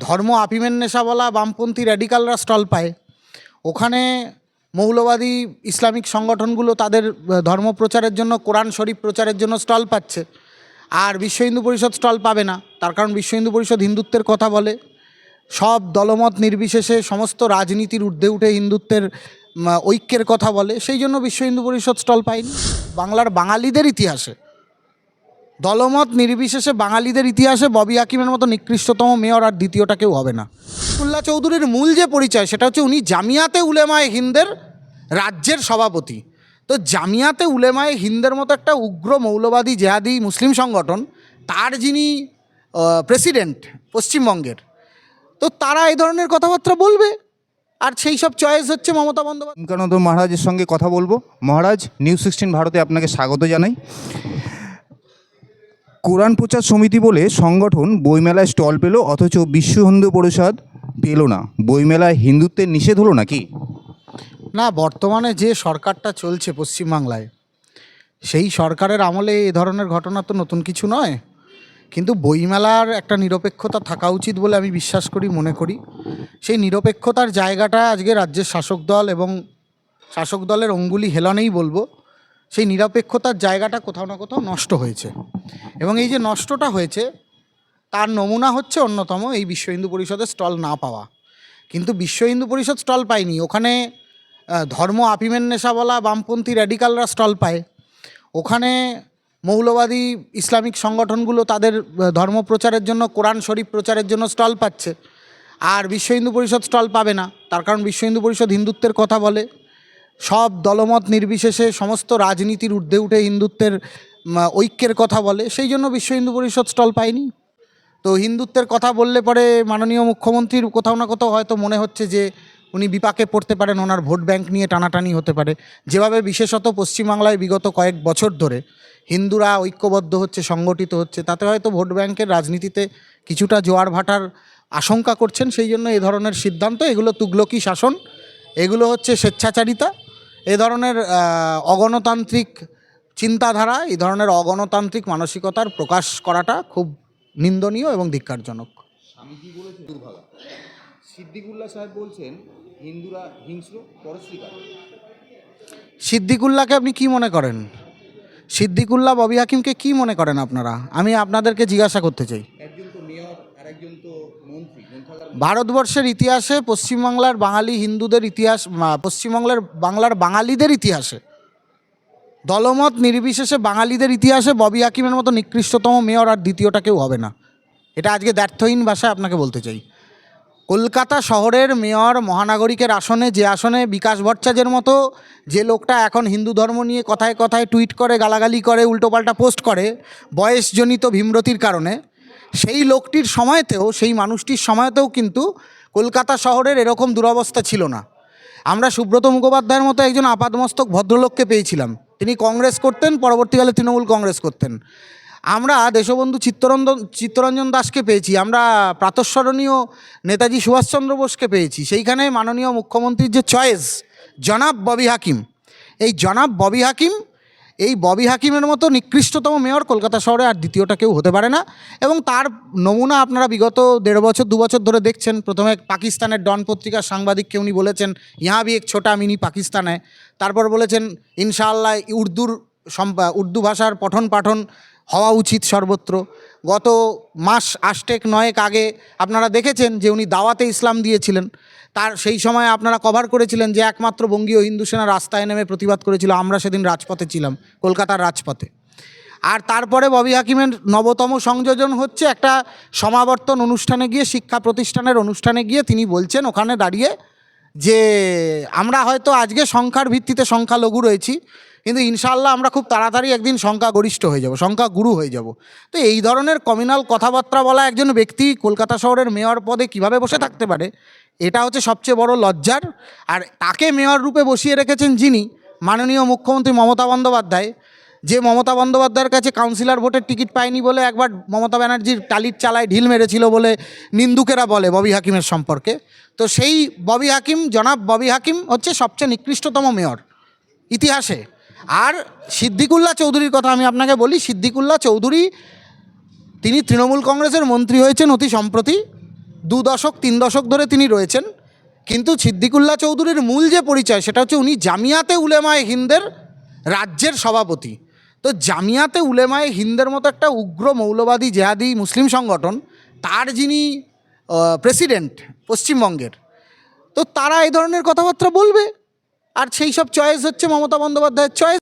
ধর্ম আফিমের নেশা বলা বামপন্থী র্যাডিকালরা স্টল পায়। ওখানে মৌলবাদী ইসলামিক সংগঠনগুলো তাদের ধর্ম প্রচারের জন্য, কোরআন শরীফ প্রচারের জন্য স্টল পাচ্ছে। আর বিশ্ব হিন্দু পরিষদ স্টল পাবে না। তার কারণ বিশ্ব হিন্দু পরিষদ হিন্দুত্বের কথা বলে। সব দলমত নির্বিশেষে সমস্ত রাজনীতির ঊর্ধ্বে উঠে হিন্দুত্বের ঐক্যের কথা বলে। সেই জন্য বিশ্ব হিন্দু পরিষদ স্টল পায়নি। বাংলার বাঙালিদের ইতিহাসে। দলমত নির্বিশেষে বাঙালিদের ইতিহাসে ববি হাকিমের মতো নিকৃষ্টতম মেয়র আর দ্বিতীয়টা কেউ হবে না। উল্লাহ চৌধুরীর মূল যে পরিচয়, সেটা হচ্ছে উনি জামিয়াতে উলেমায় হিন্দের রাজ্যের সভাপতি। তো জামিয়াতে উলেমায় হিন্দের মতো একটা উগ্র মৌলবাদী জেহাদি মুসলিম সংগঠন, তার যিনি প্রেসিডেন্ট পশ্চিমবঙ্গের, তো তারা এই ধরনের কথাবার্তা বলবে। আর সেই সব চয়েস হচ্ছে মমতা বন্দ্যোপাধ্যায় মহারাজের সঙ্গে কথা বলব। মহারাজ নিউজ সিক্সটিন ভারতে আপনাকে স্বাগত জানাই। কোরআন প্রচার সমিতি বলে সংগঠন বইমেলায় স্টল পেল, অথচ বিশ্ব হিন্দু পরিষদ পেল না। বইমেলায় হিন্দুত্বের নিষেধ হলো নাকি? না, বর্তমানে যে সরকারটা চলছে পশ্চিমবাংলায়, সেই সরকারের আমলে এ ধরনের ঘটনা তো নতুন কিছু নয়। কিন্তু বইমেলার একটা নিরপেক্ষতা থাকা উচিত বলে আমি বিশ্বাস করি, মনে করি। সেই নিরপেক্ষতার জায়গাটা আজকে রাজ্যের শাসক দল এবং শাসক দলের অঙ্গুলি হেলনেই বলব। সেই নিরপেক্ষতার জায়গাটা কোথাও না কোথাও নষ্ট হয়েছে। এবং এই যে নষ্টটা হয়েছে, তার নমুনা হচ্ছে অন্যতম এই বিশ্ব হিন্দু পরিষদের স্টল না পাওয়া। কিন্তু বিশ্ব হিন্দু পরিষদ স্টল পায়নি। ওখানে ধর্ম আফিমের নেশা বলা বামপন্থী র্যাডিকালরা স্টল পায়। ওখানে মৌলবাদী ইসলামিক সংগঠনগুলো তাদের ধর্ম প্রচারের জন্য, কোরআন শরীফ প্রচারের জন্য স্টল পাচ্ছে। আর বিশ্ব হিন্দু পরিষদ স্টল পাবে না। তার কারণ বিশ্ব হিন্দু পরিষদ হিন্দুত্বের কথা বলে। সব দলমত নির্বিশেষে সমস্ত রাজনীতির ঊর্ধ্বে উঠে হিন্দুত্বের ঐক্যের কথা বলে। সেই জন্য বিশ্ব হিন্দু পরিষদ স্টল পায়নি। তো হিন্দুত্বের কথা বললে পরে মাননীয় মুখ্যমন্ত্রীর কোথাও না কোথাও হয়তো মনে হচ্ছে যে উনি বিপাকে পড়তে পারেন, ওনার ভোট ব্যাংক নিয়ে টানাটানি হতে পারে। যেভাবে বিশেষত পশ্চিমবাংলায় বিগত কয়েক বছর ধরে হিন্দুরা ঐক্যবদ্ধ হচ্ছে, সংগঠিত হচ্ছে, তাতে হয়তো ভোট ব্যাংকের রাজনীতিতে কিছুটা জোয়ার ভাটার আশঙ্কা করছেন। সেই জন্য এ ধরনের সিদ্ধান্ত, এগুলো তুগলকি শাসন, এগুলো হচ্ছে স্বেচ্ছাচারিতা। এ ধরনের অগণতান্ত্রিক চিন্তাধারা এই ধরনের অগণতান্ত্রিক মানসিকতার প্রকাশ করাটা খুব নিন্দনীয় এবং ধিক্কারজনক। স্বামীজি বলেছেন দুর্ভাগা। সিদ্দিকুল্লাহ সাহেব বলছেন হিন্দুরা হিংস্র পরশ্রীকার। সিদ্দিকুল্লাহকে আপনি কি মনে করেন? সিদ্দিকুল্লাহ ববি হাকিমকে কি মনে করেন আপনারা? আমি আপনাদেরকে জিজ্ঞাসা করতে চাই একজন তো মেয়র আর একজন তো মন্ত্রী গ্রন্থাগার ভারতবর্ষের ইতিহাসে পশ্চিমবাংলার বাঙালি হিন্দুদের ইতিহাস পশ্চিমবাংলার বাংলার বাঙালিদের ইতিহাসে দলমত নির্বিশেষে বাঙালিদের ইতিহাসে ববি হাকিমের মতো নিকৃষ্টতম মেয়র আর দ্বিতীয়টা কেউ হবে না। এটা আজকে দ্ব্যর্থহীন ভাষায় আপনাকে বলতে চাই। কলকাতা শহরের মেয়র মহানাগরিকের আসনে, যে আসনে বিকাশ ভট্টাচার্যের মতো যে লোকটা এখন হিন্দু ধর্ম নিয়ে কথায় কথায় টুইট করে, গালাগালি করে, উল্টোপাল্টা পোস্ট করে, বয়সজনিত ভীমরতির কারণে সেই লোকটির সময়তেও, সেই মানুষটির সময়তেও কিন্তু কলকাতা শহরের এরকম দুরবস্থা ছিল না। আমরা সুব্রত মুখোপাধ্যায়ের মতো একজন আপাদমস্তক ভদ্রলোককে পেয়েছিলাম। তিনি কংগ্রেস করতেন, পরবর্তীকালে তৃণমূল কংগ্রেস করতেন। আমরা দেশবন্ধু চিত্তরঞ্জন চিত্তরঞ্জন দাসকে পেয়েছি। আমরা প্রাতঃস্মরণীয় নেতাজি সুভাষচন্দ্র বোসকে পেয়েছি। সেইখানে মাননীয় মুখ্যমন্ত্রীর যে চয়েস, জনাব ববি হাকিম। এই জনাব ববি হাকিম এই ববি হাকিমের মতো নিকৃষ্টতম মেয়র কলকাতা শহরে আর দ্বিতীয়টা কেউ হতে পারে না। এবং তার নমুনা আপনারা বিগত দেড় বছর, দু বছর ধরে দেখছেন। প্রথমে পাকিস্তানের ডন পত্রিকার সাংবাদিককে উনি বলেছেন, ইহা ভি এক ছোটা মিনি পাকিস্তানে। তারপর বলেছেন, ইনশাআল্লাহ, উর্দুর উর্দু ভাষার পঠন পাঠন হওয়া উচিত সর্বত্র। গত মাস আষ্টেক, নয়েক আগে আপনারা দেখেছেন যে উনি দাওয়াতে ইসলাম দিয়েছিলেন। তার সেই সময় আপনারা কভার করেছিলেন যে একমাত্র বঙ্গীয় হিন্দু সেনা রাস্তায় নেমে প্রতিবাদ করেছিল, আমরা সেদিন রাজপথে ছিলাম, কলকাতার রাজপথে। আর তারপরে ববি হাকিমের নবতম সংযোজন হচ্ছে একটা সমাবর্তন অনুষ্ঠানে গিয়ে, শিক্ষা প্রতিষ্ঠানের অনুষ্ঠানে গিয়ে তিনি বলছেন ওখানে দাঁড়িয়ে যে আমরা হয়তো আজকে সংখ্যার ভিত্তিতে সংখ্যালঘু রয়েছি কিন্তু ইনশাল্লাহ আমরা খুব তাড়াতাড়ি একদিন সংখ্যাগরিষ্ঠ হয়ে যাব সংখ্যা গুরু হয়ে যাব। তো এই ধরনের কমিউনাল কথাবার্তা বলা একজন ব্যক্তি কলকাতা শহরের মেয়র পদে কীভাবে বসে থাকতে পারে, এটা হচ্ছে সবচেয়ে বড় লজ্জার। আর তাকে মেয়র রূপে বসিয়ে রেখেছেন যিনি মাননীয় মুখ্যমন্ত্রী মমতা বন্দ্যোপাধ্যায়। যে মমতা বন্দ্যোপাধ্যায়ের কাছে কাউন্সিলর ভোটের টিকিট পায়নি বলে একবার মমতা ব্যানার্জির টালির চালায় ঢিল মেরেছিল বলে নিন্দুকেরা বলে ববি হাকিমের সম্পর্কে। তো সেই ববি হাকিম, জনাব ববি হাকিম হচ্ছে সবচেয়ে নিকৃষ্টতম মেয়র ইতিহাসে। আর সিদ্দিকুল্লাহ চৌধুরীর কথা আমি আপনাকে বলি, সিদ্দিকুল্লাহ চৌধুরী, তিনি তৃণমূল কংগ্রেসের মন্ত্রী হয়েছেন অতি সম্প্রতি, দু দশক, তিন দশক ধরে তিনি রয়েছেন। কিন্তু সিদ্দিকুল্লাহ চৌধুরীর মূল যে পরিচয়, সেটা হচ্ছে উনি জামিয়াতে উলেমায় হিন্দের রাজ্যের সভাপতি। তো জামিয়াতে উলেমায়ে হিন্দের মতো একটা উগ্র, মৌলবাদী, জেহাদি মুসলিম সংগঠন, তার যিনি প্রেসিডেন্ট পশ্চিমবঙ্গের, তো তারা এই ধরনের কথাবার্তা বলবে। আর সেই সব চয়েস হচ্ছে মমতা বন্দ্যোপাধ্যায়ের চয়েস